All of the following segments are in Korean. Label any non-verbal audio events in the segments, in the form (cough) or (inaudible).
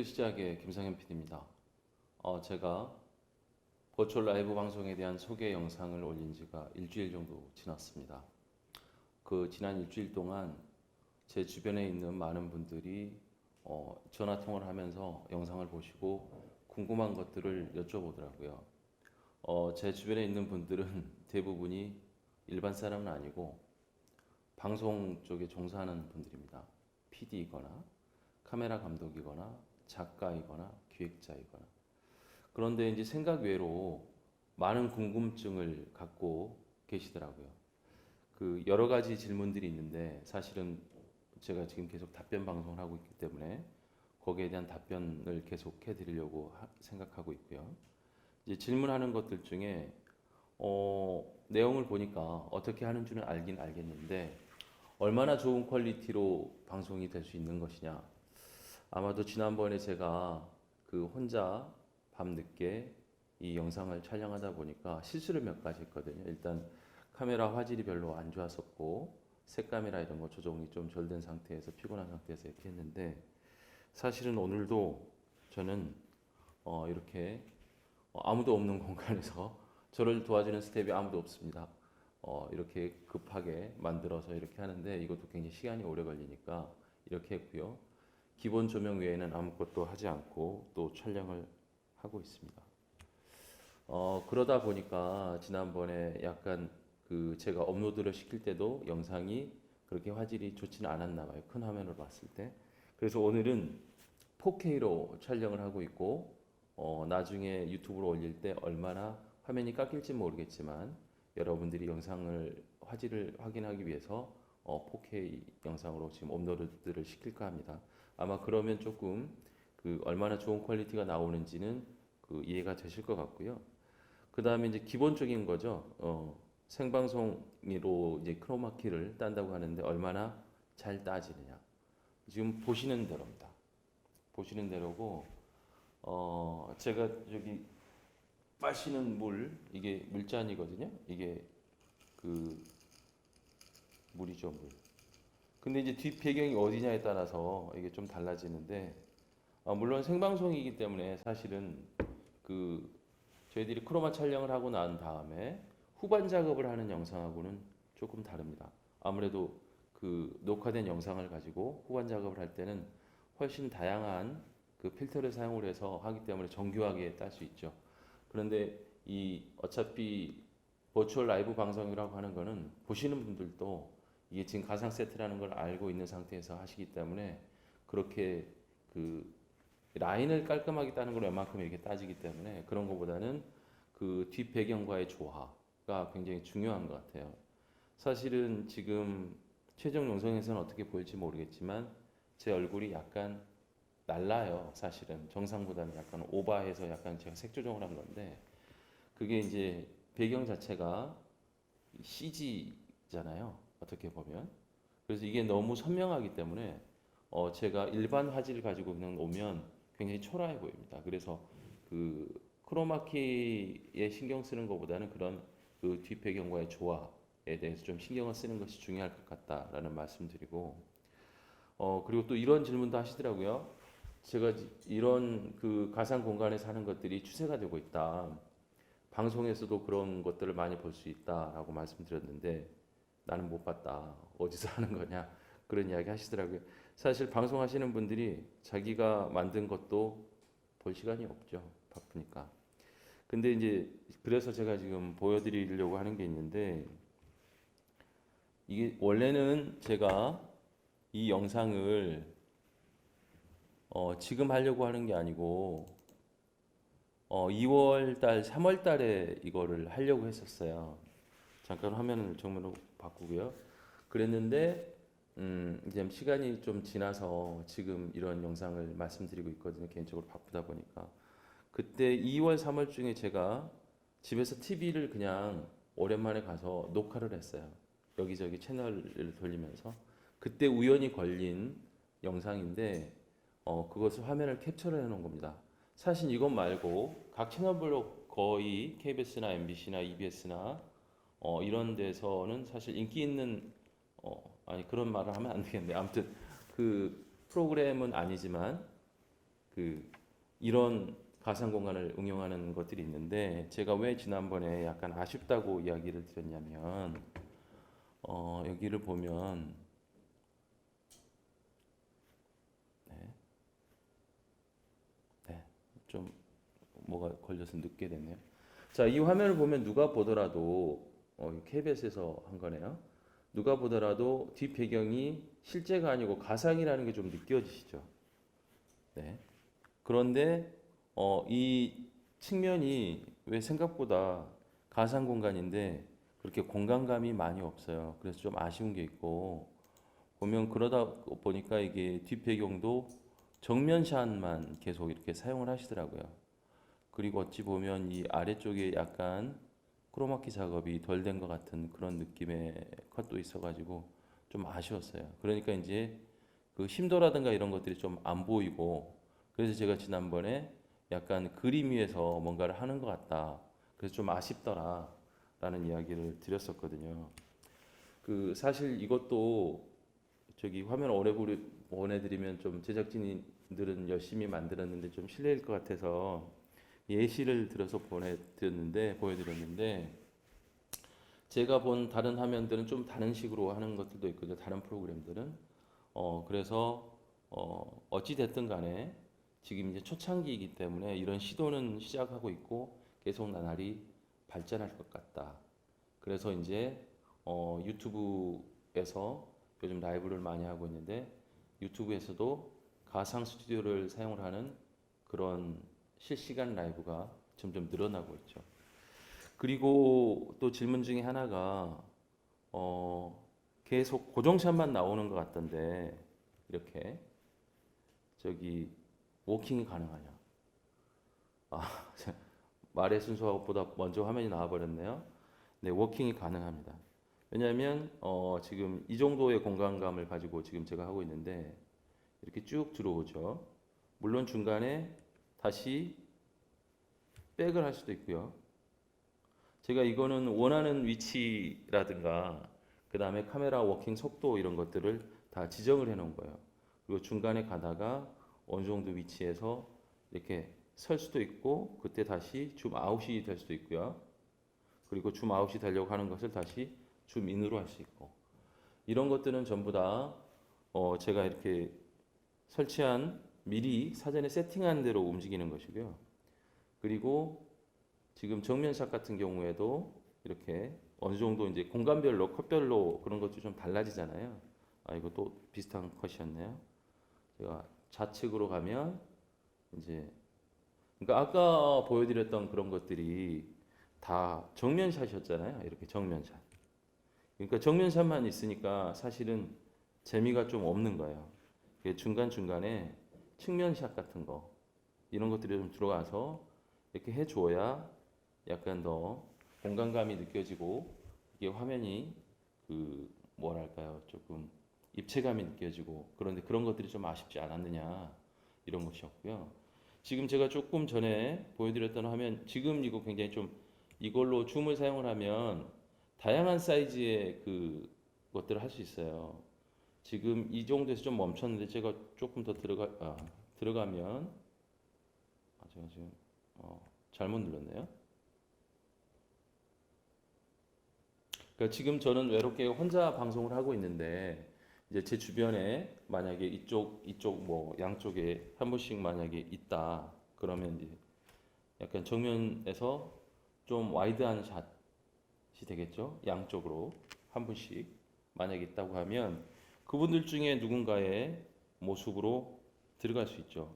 학교 시작의 김상현 PD입니다. 어, 제가 버추얼 라이브 방송에 대한 소개 영상을 올린 지가 일주일 정도 지났습니다. 그 지난 일주일 동안 제 주변에 있는 많은 분들이 어, 전화 통화를 하면서 영상을 보시고 궁금한 것들을 여쭤보더라고요. 어, 제 주변에 있는 분들은 대부분이 일반 사람은 아니고 방송 쪽에 종사하는 분들입니다. PD이거나 카메라 감독이거나 작가이거나 기획자이거나 그런데 이제 생각 외로 많은 궁금증을 갖고 계시더라고요. 그 여러 가지 질문들이 있는데 사실은 제가 지금 계속 답변 방송을 하고 있기 때문에 거기에 대한 답변을 계속 해드리려고 하- 생각하고 있고요. 이제 질문하는 것들 중에 어, 내용을 보니까 어떻게 하는 줄은 알긴 알겠는데 얼마나 좋은 퀄리티로 방송이 될 수 있는 것이냐. 아마도 지난번에 제가 그 혼자 밤 늦게 이 영상을 촬영하다 보니까 실수를 몇 가지 했거든요. 일단 카메라 화질이 별로 안 좋았었고 색감이나 이런 거 조정이 좀 덜 된 상태에서 피곤한 상태에서 이렇게 했는데 사실은 오늘도 저는 어 이렇게 어 아무도 없는 공간에서 (laughs) 저를 도와주는 스텝이 아무도 없습니다. 어 이렇게 급하게 만들어서 이렇게 하는데 이것도 굉장히 시간이 오래 걸리니까 이렇게 했고요. 기본 조명 외에는 아무것도 하지 않고 또 촬영을 하고 있습니다. 어, 그러다 보니까 지난번에 약간 그 제가 업로드를 시킬 때도 영상이 그렇게 화질이 좋지는 않았나 봐요. 큰 화면으로 봤을 때. 그래서 오늘은 4K로 촬영을 하고 있고 어, 나중에 유튜브로 올릴 때 얼마나 화면이 깎일지 모르겠지만 여러분들이 영상을 화질을 확인하기 위해서 어, 4K 영상으로 지금 업로드를 시킬까 합니다. 아마 그러면 조금 그 얼마나 좋은 퀄리티가 나오는지는 그 이해가 되실 것 같고요. 그 다음에 이제 기본적인 거죠. 어, 생방송으로 이제 크로마키를 딴다고 하는데 얼마나 잘 따지느냐. 지금 보시는 대로입니다. 보시는 대로고, 어, 제가 여기 마시는 물, 이게 물잔이거든요. 이게 그 물이죠, 물. 근데 이제 뒷 배경이 어디냐에 따라서 이게 좀 달라지는데 아, 물론 생방송이기 때문에 사실은 그 저희들이 크로마 촬영을 하고 난 다음에 후반 작업을 하는 영상하고는 조금 다릅니다. 아무래도 그 녹화된 영상을 가지고 후반 작업을 할 때는 훨씬 다양한 그 필터를 사용을 해서 하기 때문에 정교하게 딸 수 있죠. 그런데 이 어차피 버추얼 라이브 방송이라고 하는 거는 보시는 분들도 이게 지금 가상 세트라는 걸 알고 있는 상태에서 하시기 때문에 그렇게 그 라인을 깔끔하게 따는 걸 웬만큼 이렇게 따지기 때문에 그런 것보다는 그 뒷 배경과의 조화가 굉장히 중요한 것 같아요. 사실은 지금 최종 영상에서는 어떻게 보일지 모르겠지만 제 얼굴이 약간 날라요. 사실은 정상보다는 약간 오버해서 약간 제가 색 조정을 한 건데 그게 이제 배경 자체가 CG잖아요. 어떻게 보면. 그래서 이게 너무 선명하기 때문에 어 제가 일반 화질을 가지고 그냥 오면 굉장히 초라해 보입니다. 그래서 그 크로마키에 신경 쓰는 것보다는 그런 그 뒷배경과의 조화에 대해서 좀 신경을 쓰는 것이 중요할 것 같다라는 말씀드리고 어 그리고 또 이런 질문도 하시더라고요. 제가 이런 그 가상 공간에 사는 것들이 추세가 되고 있다. 방송에서도 그런 것들을 많이 볼 수 있다라고 말씀드렸는데 나는 못 봤다. 어디서 (laughs) 하는 거냐? 그런 이야기 하시더라고요. 사실 방송하시는 분들이 자기가 만든 것도 볼 시간이 없죠. 바쁘니까. 근데 이제 그래서 제가 지금 보여드리려고 하는 게 있는데 이게 원래는 제가 이 영상을 어 지금 하려고 하는 게 아니고 어 2월 달, 3월 달에 이거를 하려고 했었어요. 잠깐 화면을 정면으로 바꾸고요. 그랬는데 음, 이제 시간이 좀 지나서 지금 이런 영상을 말씀드리고 있거든요. 개인적으로 바쁘다 보니까. 그때 2월, 3월 중에 제가 집에서 TV를 그냥 오랜만에 가서 녹화를 했어요. 여기저기 채널을 돌리면서. 그때 우연히 걸린 영상인데, 어, 그것을 화면을 캡처를 해 놓은 겁니다. 사실 이것 말고 각 채널별로 거의 KBS나 MBC나 EBS나 어, 이런 데서는 사실 인기 있는 어, 아니 그런 말을 하면 안 되겠네. 아무튼 그 프로그램은 아니지만 그 이런 가상 공간을 응용하는 것들이 있는데 제가 왜 지난번에 약간 아쉽다고 이야기를 드렸냐면 어, 여기를 보면 네. 네. 좀 뭐가 걸려서 늦게 됐네요. 자, 이 화면을 보면 누가 보더라도 어, KBS에서 한 거네요. 누가 보더라도 뒷 배경이 실제가 아니고 가상이라는 게 좀 느껴지시죠? 네. 그런데 어, 이 측면이 왜 생각보다 가상 공간인데 그렇게 공간감이 많이 없어요. 그래서 좀 아쉬운 게 있고 보면 그러다 보니까 이게 뒷 배경도 정면샷만 계속 이렇게 사용을 하시더라고요. 그리고 어찌 보면 이 아래쪽에 약간 크로마키 작업이 덜 된 것 같은 그런 느낌의 컷도 있어가지고 좀 아쉬웠어요. 그러니까 이제 그 심도라든가 이런 것들이 좀 안 보이고 그래서 제가 지난번에 약간 그림 위에서 뭔가를 하는 것 같다. 그래서 좀 아쉽더라 라는 이야기를 드렸었거든요. 그 사실 이것도 저기 화면 오래 보리- 보내 드리면 좀 제작진들은 열심히 만들었는데 좀 실례일 것 같아서 예시를 들어서 보내드렸는데 보여드렸는데 제가 본 다른 화면들은 좀 다른 식으로 하는 것들도 있거든요. 다른 프로그램들은 어 그래서 어 어찌 됐든 간에 지금 이제 초창기이기 때문에 이런 시도는 시작하고 있고 계속 나날이 발전할 것 같다. 그래서 이제 어 유튜브에서 요즘 라이브를 많이 하고 있는데 유튜브에서도 가상 스튜디오를 사용을 하는 그런 실시간 라이브가 점점 늘어나고 있죠. 그리고 또 질문 중에 하나가 어 계속 고정샷만 나오는 것 같던데 이렇게 저기 워킹이 가능하냐? 아 (laughs) 말의 순서보다 먼저 화면이 나와버렸네요. 네, 워킹이 가능합니다. 왜냐하면 어 지금 이 정도의 공간감을 가지고 지금 제가 하고 있는데 이렇게 쭉 들어오죠. 물론 중간에 다시 백을 할 수도 있고요. 제가 이거는 원하는 위치라든가 그 다음에 카메라 워킹 속도 이런 것들을 다 지정을 해 놓은 거예요. 그리고 중간에 가다가 어느 정도 위치에서 이렇게 설 수도 있고 그때 다시 줌 아웃이 될 수도 있고요. 그리고 줌 아웃이 되려고 하는 것을 다시 줌 인으로 할 수 있고 이런 것들은 전부 다 어, 제가 이렇게 설치한 미리 사전에 세팅한 대로 움직이는 것이고요. 그리고 지금 정면샷 같은 경우에도 이렇게 어느 정도 이제 공간별로 컷별로 그런 것도 좀 달라지잖아요. 아 이거 또 비슷한 컷이었네요. 제가 좌측으로 가면 이제 그러니까 아까 보여드렸던 그런 것들이 다 정면샷이었잖아요. 이렇게 정면샷. 그러니까 정면샷만 있으니까 사실은 재미가 좀 없는 거예요. 중간 중간에 측면샷 같은 거 이런 것들이 좀 들어가서 이렇게 해줘야 약간 더 공간감이 느껴지고 이게 화면이 그 뭐랄까요 조금 입체감이 느껴지고 그런데 그런 것들이 좀 아쉽지 않았느냐 이런 것이었고요. 지금 제가 조금 전에 보여드렸던 화면 지금 이거 굉장히 좀 이걸로 줌을 사용을 하면 다양한 사이즈의 그 것들을 할 수 있어요. 지금 이 정도에서 좀 멈췄는데 제가 조금 더 들어가 아, 들어가면 아 제가 지금 어, 잘못 눌렀네요. 그러니까 지금 저는 외롭게 혼자 방송을 하고 있는데 이제 제 주변에 만약에 이쪽 이쪽 뭐 양쪽에 한 분씩 만약에 있다 그러면 이제 약간 정면에서 좀 와이드한 샷이 되겠죠 양쪽으로 한 분씩 만약에 있다고 하면 그분들 중에 누군가의 모습으로 들어갈 수 있죠.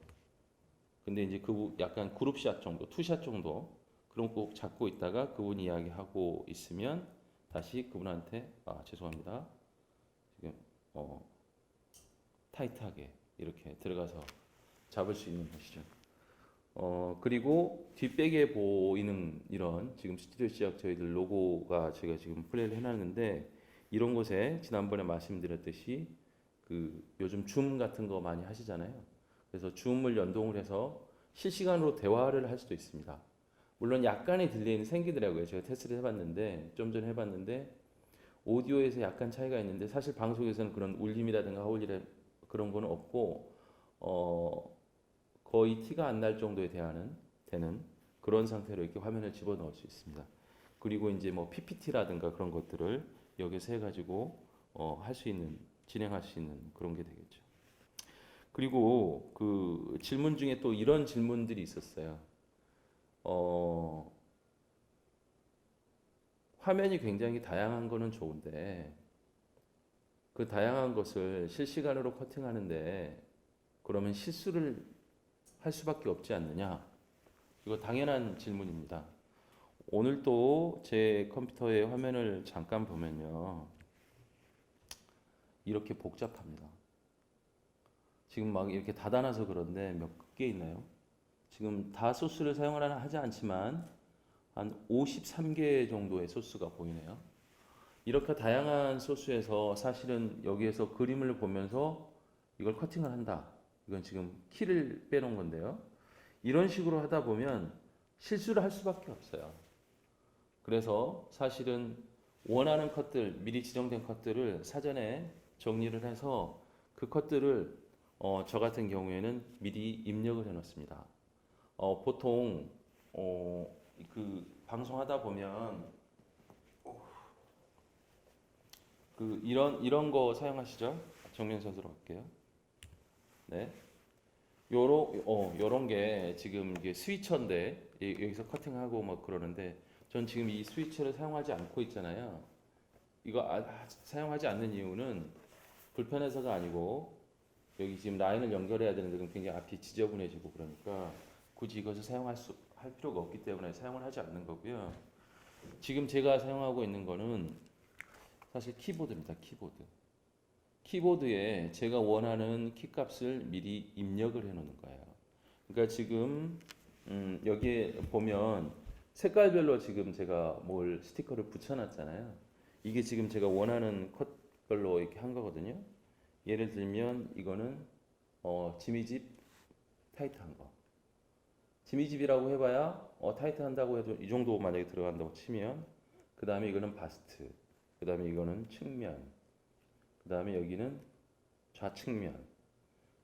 근데 이제 그 약간 그룹샷 정도, 투샷 정도 그런 거꼭 잡고 있다가 그분 이야기하고 있으면 다시 그분한테 아 죄송합니다. 지금 어 타이트하게 이렇게 들어가서 잡을 수 있는 것이죠. 어 그리고 뒷백에 보이는 이런 지금 스튜디오 시작 저희들 로고가 제가 지금 플레이를 해놨는데 이런 곳에 지난번에 말씀드렸듯이 그 요즘 줌 같은 거 많이 하시잖아요. 그래서 줌을 연동을 해서 실시간으로 대화를 할 수도 있습니다. 물론 약간의 딜레이는 생기더라고요. 제가 테스트를 해봤는데 좀 전에 해봤는데 오디오에서 약간 차이가 있는데 사실 방송에서는 그런 울림이라든가 하울이라 그런 거는 없고 어 거의 티가 안 날 정도에 대한 되는 그런 상태로 이렇게 화면을 집어 넣을 수 있습니다. 그리고 이제 뭐 PPT라든가 그런 것들을 여기서 해가지고 어, 할 수 있는 진행할 수 있는 그런 게 되겠죠. 그리고 그 질문 중에 또 이런 질문들이 있었어요. 어, 화면이 굉장히 다양한 거는 좋은데 그 다양한 것을 실시간으로 커팅하는데 그러면 실수를 할 수밖에 없지 않느냐? 이거 당연한 질문입니다. 오늘 또 제 컴퓨터의 화면을 잠깐 보면요. 이렇게 복잡합니다. 지금 막 이렇게 닫아놔서 그런데 몇 개 있나요? 지금 다 소스를 사용을 하지 않지만 한 53개 정도의 소스가 보이네요. 이렇게 다양한 소스에서 사실은 여기에서 그림을 보면서 이걸 커팅을 한다. 이건 지금 키를 빼놓은 건데요. 이런 식으로 하다 보면 실수를 할 수밖에 없어요. 그래서 사실은 원하는 컷들, 미리 지정된 컷들을 사전에 정리를 해서 그 컷들을 어, 저 같은 경우에는 미리 입력을 해놓습니다. 어, 보통 어, 그 방송하다 보면 그 이런 이런 거 사용하시죠? 정면 선수로 갈게요. 네. 요러 어 요런 게 지금 이게 스위처인데 이- 여기서 커팅하고 막 그러는데 전 지금 이 스위처를 사용하지 않고 있잖아요. 이거 아, 아, 사용하지 않는 이유는 불편해서가 아니고 여기 지금 라인을 연결해야 되는데 그럼 굉장히 앞이 지저분해지고 그러니까 굳이 이것을 사용할 수, 할 필요가 없기 때문에 사용을 하지 않는 거고요. 지금 제가 사용하고 있는 거는 사실 키보드입니다. 키보드. 키보드에 제가 원하는 키 값을 미리 입력을 해 놓는 거예요. 그러니까 지금 음, 여기에 보면 색깔별로 지금 제가 뭘 스티커를 붙여 놨잖아요. 이게 지금 제가 원하는 컷별로 이렇게 한 거거든요. 예를 들면 이거는 어, 지미집 타이트한 거. 지미집이라고 해봐야 어, 타이트한다고 해도 이 정도 만약에 들어간다고 치면 그 다음에 이거는 바스트, 그 다음에 이거는 측면, 그 다음에 여기는 좌측면.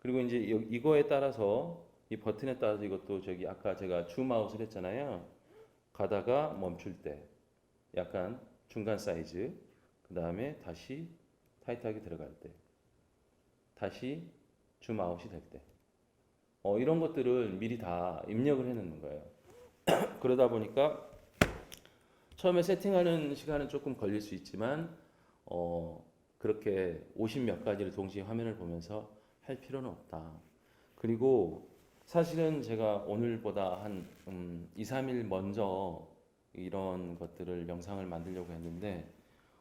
그리고 이제 여- 이거에 따라서 이 버튼에 따라서 이것도 저기 아까 제가 줌아웃을 했잖아요. 가다가 멈출 때 약간 중간 사이즈, 그 다음에 다시 타이트하게 들어갈 때, 다시 줌 아웃이 될 때. 어, 이런 것들을 미리 다 입력을 해놓는 거예요. (clears throat) 그러다 보니까 처음에 세팅하는 시간은 조금 걸릴 수 있지만 어, 그렇게 50 몇 가지를 동시에 화면을 보면서 할 필요는 없다. 그리고 사실은 제가 오늘보다 한 음, 2, 3일 먼저 이런 것들을 영상을 만들려고 했는데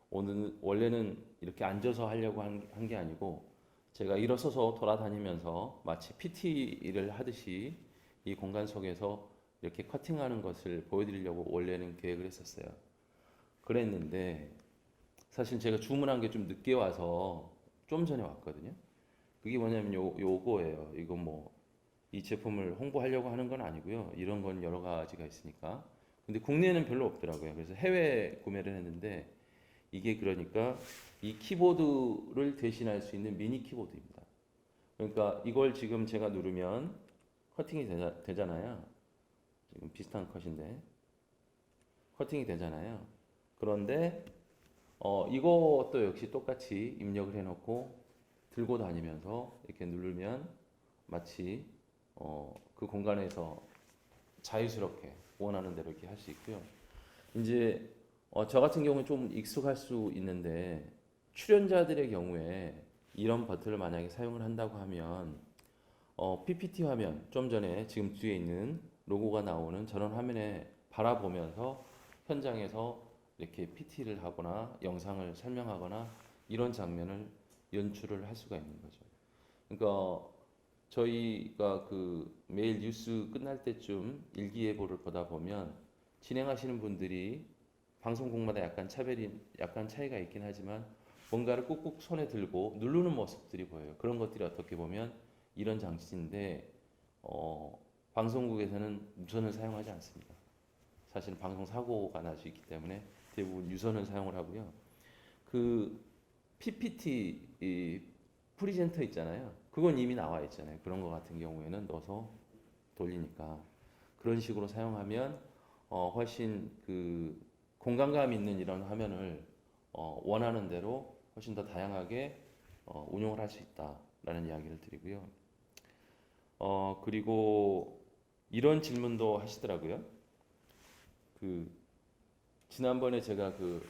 오늘 원래는 이렇게 앉아서 하려고 한 게 아니고 제가 일어서서 돌아다니면서 마치 PT를 하듯이 이 공간 속에서 이렇게 커팅하는 것을 보여드리려고 원래는 계획을 했었어요. 그랬는데 사실 제가 주문한 게 좀 늦게 와서 좀 전에 왔거든요. 그게 뭐냐면 요 요거예요. 이거 뭐 이 제품을 홍보하려고 하는 건 아니고요. 이런 건 여러 가지가 있으니까. 근데 국내에는 별로 없더라고요. 그래서 해외 구매를 했는데 이게 그러니까 이 키보드를 대신할 수 있는 미니 키보드입니다. 그러니까 이걸 지금 제가 누르면 커팅이 되자, 되잖아요. 지금 비슷한 컷인데 커팅이 되잖아요. 그런데 어, 이것도 역시 똑같이 입력을 해놓고 들고 다니면서 이렇게 누르면 마치 어, 그 공간에서 자유스럽게 원하는 대로 이렇게 할 수 있고요. 이제 어, 저 같은 경우는 좀 익숙할 수 있는데 출연자들의 경우에 이런 버튼을 만약에 사용을 한다고 하면 어, PPT 화면 좀 전에 지금 뒤에 있는 로고가 나오는 저런 화면에 바라보면서 현장에서 이렇게 PT를 하거나 영상을 설명하거나 이런 장면을 연출을 할 수가 있는 거죠. 그러니까 저희가 그 매일 뉴스 끝날 때쯤 일기예보를 보다 보면 진행하시는 분들이 방송국마다 약간 차별이 약간 차이가 있긴 하지만 뭔가를 꾹꾹 손에 들고 누르는 모습들이 보여요. 그런 것들이 어떻게 보면 이런 장치인데 어, 방송국에서는 무선을 사용하지 않습니다. 사실 방송 사고가 날 수 있기 때문에 대부분 유선을 사용을 하고요. 그 PPT 이 프리젠터 있잖아요. 그건 이미 나와 있잖아요. 그런 거 같은 경우에는 넣어서 돌리니까 그런 식으로 사용하면 어, 훨씬 그 공간감 있는 이런 화면을 어, 원하는 대로 훨씬 더 다양하게 어, 운용을 할 수 있다라는 이야기를 드리고요. 어, 그리고 이런 질문도 하시더라고요. 그 지난번에 제가 그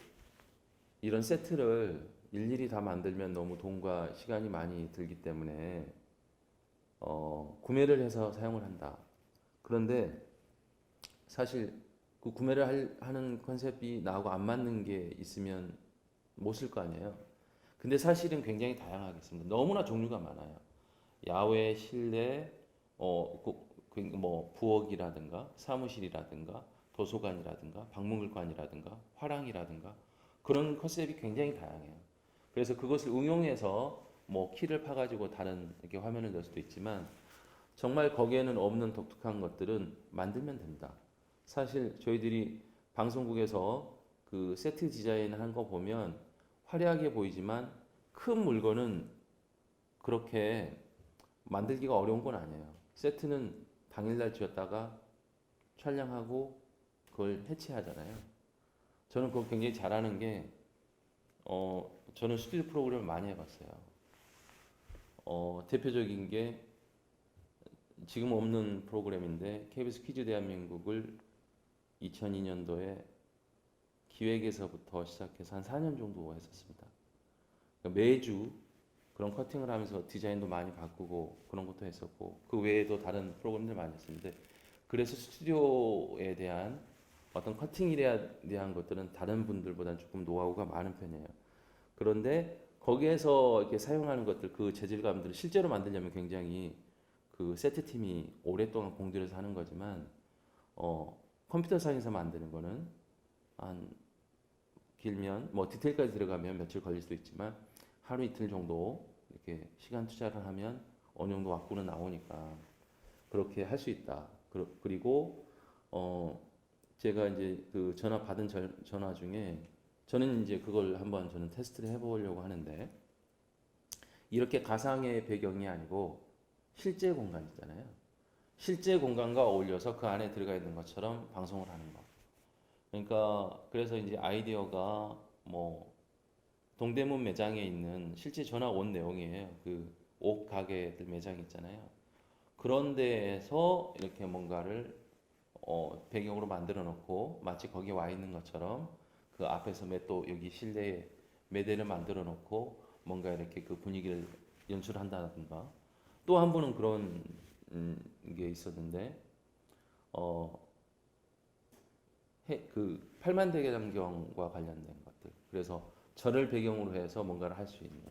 이런 세트를 일일이 다 만들면 너무 돈과 시간이 많이 들기 때문에 어, 구매를 해서 사용을 한다. 그런데 사실 그 구매를 할- 하는 컨셉이 나하고 안 맞는 게 있으면 못 쓸 거 아니에요. 근데 사실은 굉장히 다양하겠습니다. 너무나 종류가 많아요. 야외, 실내, 어, 그- 그뭐 부엌이라든가 사무실이라든가 도서관이라든가 박물관이라든가 화랑이라든가 그런 컨셉이 굉장히 다양해요. 그래서 그것을 응용해서 뭐 키를 파가지고 다른 이렇게 화면을 넣을 수도 있지만 정말 거기에는 없는 독특한 것들은 만들면 됩니다. 사실 저희들이 방송국에서 그 세트 디자인 한 거 보면 화려하게 보이지만 큰 물건은 그렇게 만들기가 어려운 건 아니에요. 세트는 당일날 지었다가 촬영하고 그걸 해체하잖아요. 저는 그거 굉장히 잘하는 게, 어, 저는 스튜디오 프로그램을 많이 해봤어요. 어, 대표적인 게 지금 없는 프로그램인데 KBS 퀴즈 대한민국을 2002년도에 기획에서부터 시작해서 한 4년 정도 했었습니다. 그러니까 매주 그런 커팅을 하면서 디자인도 많이 바꾸고 그런 것도 했었고 그 외에도 다른 프로그램들 많이 했었는데 그래서 스튜디오에 대한 어떤 커팅일에 대한 것들은 다른 분들보다는 조금 노하우가 많은 편이에요. 그런데 거기에서 이렇게 사용하는 것들 그 재질감들을 실제로 만들려면 굉장히 그 세트 팀이 오랫동안 공들여서 하는 거지만 어, 컴퓨터상에서 만드는 거는 한 길면 뭐 디테일까지 들어가면 며칠 걸릴 수도 있지만 하루 이틀 정도 이렇게 시간 투자를 하면 어느 정도 왁구는 나오니까 그렇게 할 수 있다. 그리고 어 제가 이제 그 전화 받은 전- 전화 중에 저는 이제 그걸 한번 저는 테스트를 해보려고 하는데 이렇게 가상의 배경이 아니고 실제 공간 있잖아요. 실제 공간과 어울려서 그 안에 들어가 있는 것처럼 방송을 하는 거. 그러니까 그래서 이제 아이디어가 뭐 동대문 매장에 있는 실제 전화 온 내용이에요. 그 옷 가게들 매장 있잖아요. 그런 데에서 이렇게 뭔가를 어, 배경으로 만들어 놓고 마치 거기 와 있는 것처럼 그 앞에서 매또 여기 실내에 매대를 만들어 놓고 뭔가 이렇게 그 분위기를 연출한다든가 또 한 분은 그런 음, 게 있었는데 어, 해, 그 팔만대장경과 관련된 것들 그래서 절을 배경으로 해서 뭔가를 할 수 있는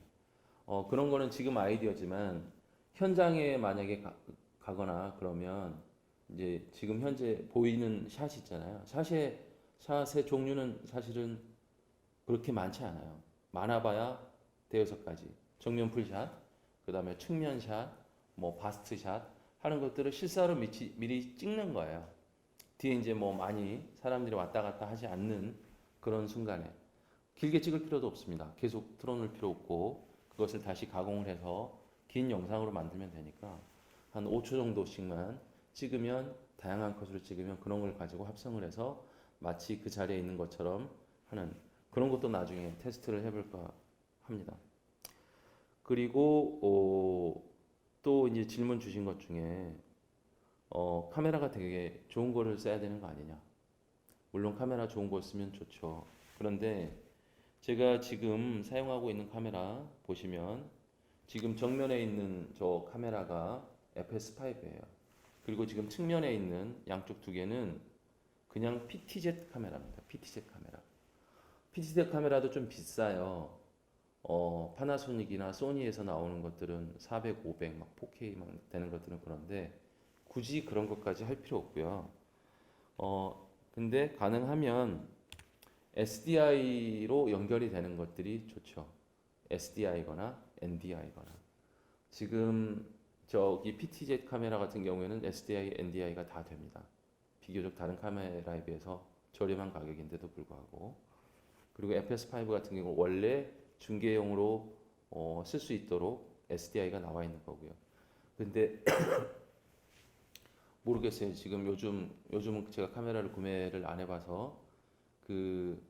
어, 그런 거는 지금 아이디어지만 현장에 만약에 가, 가거나 그러면 이제 지금 현재 보이는 샷이 있잖아요. 샷의 샷의 종류는 사실은 그렇게 많지 않아요. 많아봐야 대여섯 가지. 정면 풀샷, 그 다음에 측면 샷, 뭐 바스트 샷 하는 것들을 실사로 미치, 미리 찍는 거예요. 뒤에 이제 뭐 많이 사람들이 왔다 갔다 하지 않는 그런 순간에 길게 찍을 필요도 없습니다. 계속 틀어놓을 필요 없고 그것을 다시 가공을 해서 긴 영상으로 만들면 되니까 한 5초 정도씩만 찍으면 다양한 컷으로 찍으면 그런 걸 가지고 합성을 해서 마치 그 자리에 있는 것처럼 하는 그런 것도 나중에 테스트를 해볼까 합니다. 그리고 어, 또 이제 질문 주신 것 중에 어, 카메라가 되게 좋은 거를 써야 되는 거 아니냐? 물론 카메라 좋은 거 쓰면 좋죠. 그런데 제가 지금 사용하고 있는 카메라 보시면 지금 정면에 있는 저 카메라가 FS5예요. 그리고 지금 측면에 있는 양쪽 두 개는 그냥 PTZ 카메라입니다. PTZ 카메라. PTZ 카메라도 좀 비싸요. 어, 파나소닉이나 소니에서 나오는 것들은 400, 500, 막 4K 막 되는 것들은 그런데 굳이 그런 것까지 할 필요 없고요. 어, 근데 가능하면 SDI로 연결이 되는 것들이 좋죠. SDI거나 NDI거나. 지금 저기 PTZ 카메라 같은 경우에는 SDI, NDI가 다 됩니다. 비교적 다른 카메라에 비해서 저렴한 가격인데도 불구하고. 그리고 FS5 같은 경우 원래 중계용으로 어, 쓸 수 있도록 SDI가 나와 있는 거고요. 근데 (coughs) 모르겠어요. 지금 요즘 요즘은 제가 카메라를 구매를 안 해봐서 그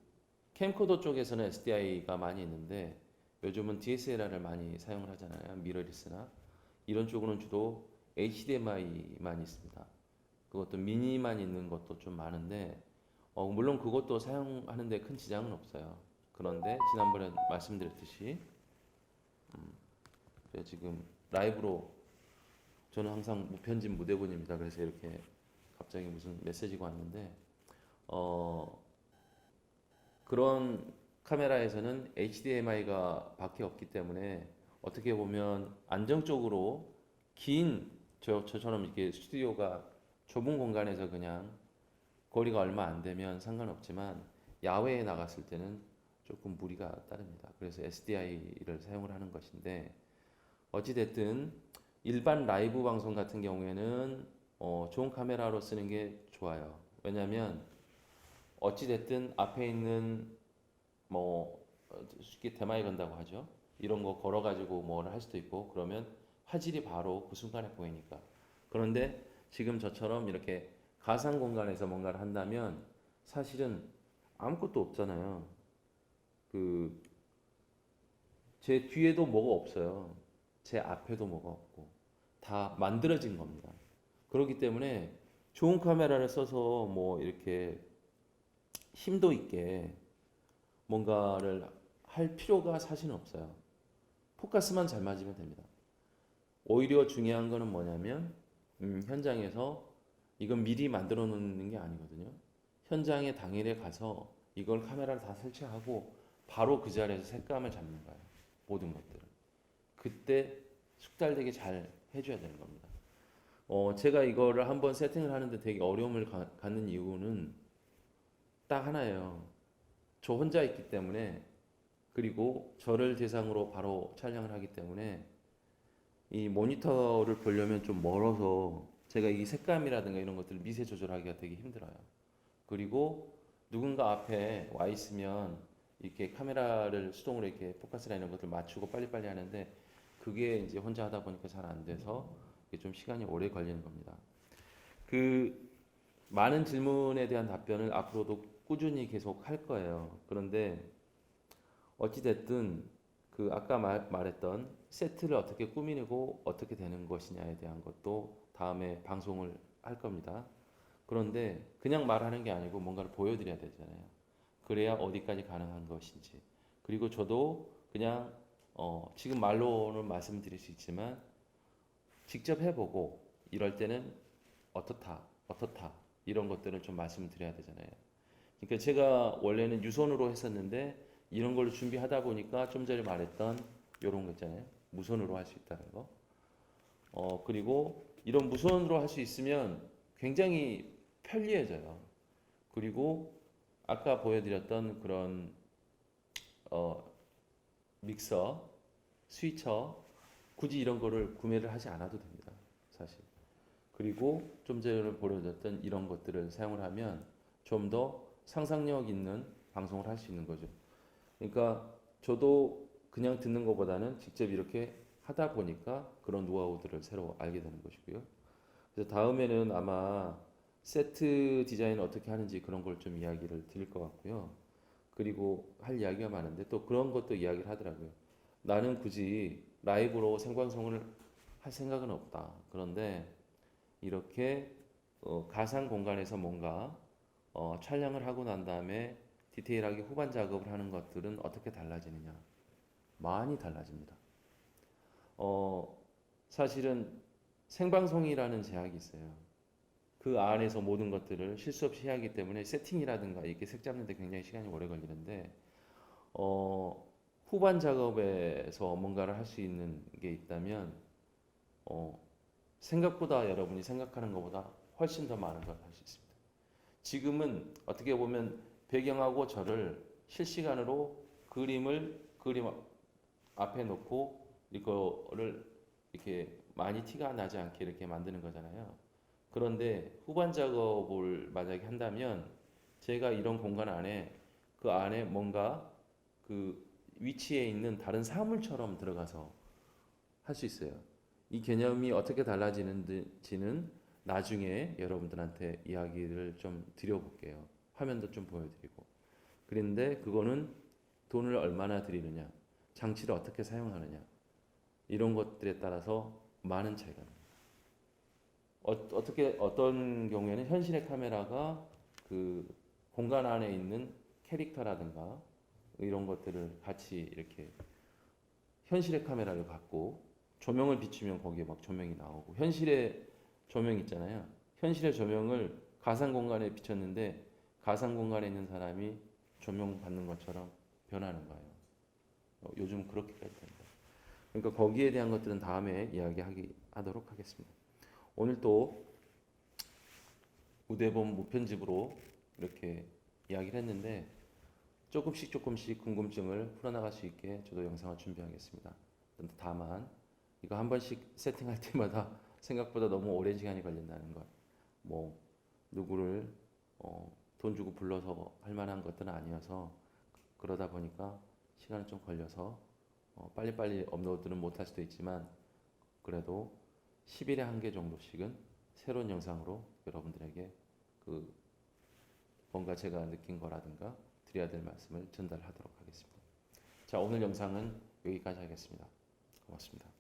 캠코더 쪽에서는 SDI가 많이 있는데 요즘은 DSLR을 많이 사용을 하잖아요. 미러리스나 이런 쪽으로는 주로 HDMI만 있습니다. 그것도 미니만 있는 것도 좀 많은데 어, 물론 그것도 사용하는데 큰 지장은 없어요. 그런데 지난번에 말씀드렸듯이 음, 제가 지금 라이브로 저는 항상 무편집 무대본입니다. 그래서 이렇게 갑자기 무슨 메시지가 왔는데 어, 그런 카메라에서는 HDMI가 밖에 없기 때문에 어떻게 보면 안정적으로 긴 저, 저처럼 이렇게 스튜디오가 좁은 공간에서 그냥 거리가 얼마 안 되면 상관없지만 야외에 나갔을 때는 조금 무리가 따릅니다. 그래서 SDI를 사용을 하는 것인데 어찌됐든 일반 라이브 방송 같은 경우에는 어, 좋은 카메라로 쓰는 게 좋아요. 왜냐하면 어찌됐든 앞에 있는 뭐 어, 쉽게 대마이 건다고 하죠. 이런 거 걸어가지고 뭐를 할 수도 있고 그러면 화질이 바로 그 순간에 보이니까. 그런데 지금 저처럼 이렇게 가상 공간에서 뭔가를 한다면 사실은 아무것도 없잖아요. 그 제 뒤에도 뭐가 없어요. 제 앞에도 뭐가 없고 다 만들어진 겁니다. 그렇기 때문에 좋은 카메라를 써서 뭐 이렇게 힘도 있게 뭔가를 할 필요가 사실은 없어요. 포커스만 잘 맞으면 됩니다. 오히려 중요한 거는 뭐냐면 음, 현장에서 이건 미리 만들어 놓는 게 아니거든요. 현장에 당일에 가서 이걸 카메라를 다 설치하고 바로 그 자리에서 색감을 잡는 거예요. 모든 것들을. 그때 숙달되게 잘 해줘야 되는 겁니다. 어, 제가 이거를 한번 세팅을 하는데 되게 어려움을 가- 갖는 이유는 딱 하나예요. 저 혼자 있기 때문에 그리고 저를 대상으로 바로 촬영을 하기 때문에 이 모니터를 보려면 좀 멀어서 제가 이 색감이라든가 이런 것들을 미세 조절하기가 되게 힘들어요. 그리고 누군가 앞에 와 있으면 이렇게 카메라를 수동으로 이렇게 포커스나 이런 것들 맞추고 빨리빨리 하는데 그게 이제 혼자 하다 보니까 잘 안 돼서 좀 시간이 오래 걸리는 겁니다. 그 많은 질문에 대한 답변을 앞으로도 꾸준히 계속 할 거예요. 그런데 어찌됐든 그 아까 말, 말했던 세트를 어떻게 꾸미고 어떻게 되는 것이냐에 대한 것도 다음에 방송을 할 겁니다. 그런데 그냥 말하는 게 아니고 뭔가를 보여드려야 되잖아요. 그래야 어디까지 가능한 것인지. 그리고 저도 그냥 어, 지금 말로는 말씀드릴 수 있지만 직접 해보고 이럴 때는 어떻다, 어떻다 이런 것들을 좀 말씀을 드려야 되잖아요. 그러니까 제가 원래는 유선으로 했었는데 이런 걸 준비하다 보니까 좀 전에 말했던 이런 거 있잖아요. 무선으로 할 수 있다는 거. 어, 그리고 이런 무선으로 할 수 있으면 굉장히 편리해져요. 그리고 아까 보여드렸던 그런 어, 믹서, 스위처 굳이 이런 거를 구매를 하지 않아도 됩니다. 사실. 그리고 좀 전에 보여드렸던 이런 것들을 사용을 하면 좀 더 상상력 있는 방송을 할 수 있는 거죠. 그러니까 저도 그냥 듣는 것보다는 직접 이렇게 하다 보니까 그런 노하우들을 새로 알게 되는 것이고요. 그래서 다음에는 아마 세트 디자인 어떻게 하는지 그런 걸 좀 이야기를 드릴 것 같고요. 그리고 할 이야기가 많은데 또 그런 것도 이야기를 하더라고요. 나는 굳이 라이브로 생방송을 할 생각은 없다. 그런데 이렇게 어, 가상 공간에서 뭔가 어, 촬영을 하고 난 다음에 디테일하게 후반 작업을 하는 것들은 어떻게 달라지느냐? 많이 달라집니다. 어, 사실은 생방송이라는 제약이 있어요. 그 안에서 모든 것들을 실수 없이 해야 하기 때문에 세팅이라든가 이렇게 색 잡는데 굉장히 시간이 오래 걸리는데 어, 후반 작업에서 뭔가를 할 수 있는 게 있다면 어, 생각보다 여러분이 생각하는 것보다 훨씬 더 많은 걸 할 수 있습니다. 지금은 어떻게 보면 배경하고 저를 실시간으로 그림을 그림 앞에 놓고 이거를 이렇게 많이 티가 나지 않게 이렇게 만드는 거잖아요. 그런데 후반 작업을 만약에 한다면 제가 이런 공간 안에 그 안에 뭔가 그 위치에 있는 다른 사물처럼 들어가서 할 수 있어요. 이 개념이 어떻게 달라지는지는 나중에 여러분들한테 이야기를 좀 드려볼게요. 화면도 좀 보여드리고. 그런데 그거는 돈을 얼마나 드리느냐, 장치를 어떻게 사용하느냐 이런 것들에 따라서 많은 차이가 납니다. 어, 어떻게 어떤 경우에는 현실의 카메라가 그 공간 안에 있는 캐릭터라든가 이런 것들을 같이 이렇게 현실의 카메라를 갖고 조명을 비추면 거기에 막 조명이 나오고 현실의 조명 있잖아요. 현실의 조명을 가상 공간에 비췄는데 가상 공간에 있는 사람이 조명 받는 것처럼 변하는 거예요. 어, 요즘 그렇게까지 된다. 그러니까 거기에 대한 것들은 다음에 이야기하기 하도록 하겠습니다. 오늘 또 우대본 무편집으로 이렇게 이야기를 했는데 조금씩 조금씩 궁금증을 풀어나갈 수 있게 저도 영상을 준비하겠습니다. 다만 이거 한 번씩 세팅할 때마다 (laughs) 생각보다 너무 오랜 시간이 걸린다는 것, 뭐 누구를 어, 돈 주고 불러서 할 만한 것들은 아니어서 그러다 보니까 시간이 좀 걸려서 어, 빨리빨리 업로드는 못할 수도 있지만 그래도 10일에 한 개 정도씩은 새로운 영상으로 여러분들에게 그 뭔가 제가 느낀 거라든가 드려야 될 말씀을 전달하도록 하겠습니다. 자, 오늘 영상은 여기까지 하겠습니다. 고맙습니다.